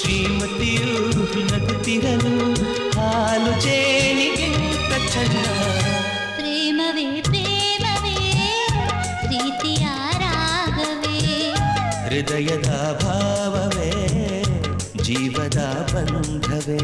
ಶ್ರೀಮತಿಯು ನಗುತ್ತಿರಲು ಹಾಲು ಜೇನಿಗಿಂತ ಚಂದ ಪ್ರೇಮವೇ ಪ್ರೇಮವೇ ಪ್ರೀತಿಯ ರಾಗವೇ ಹೃದಯದ ಭಾವವೇ ಜೀವದ ಬಂಧವೇ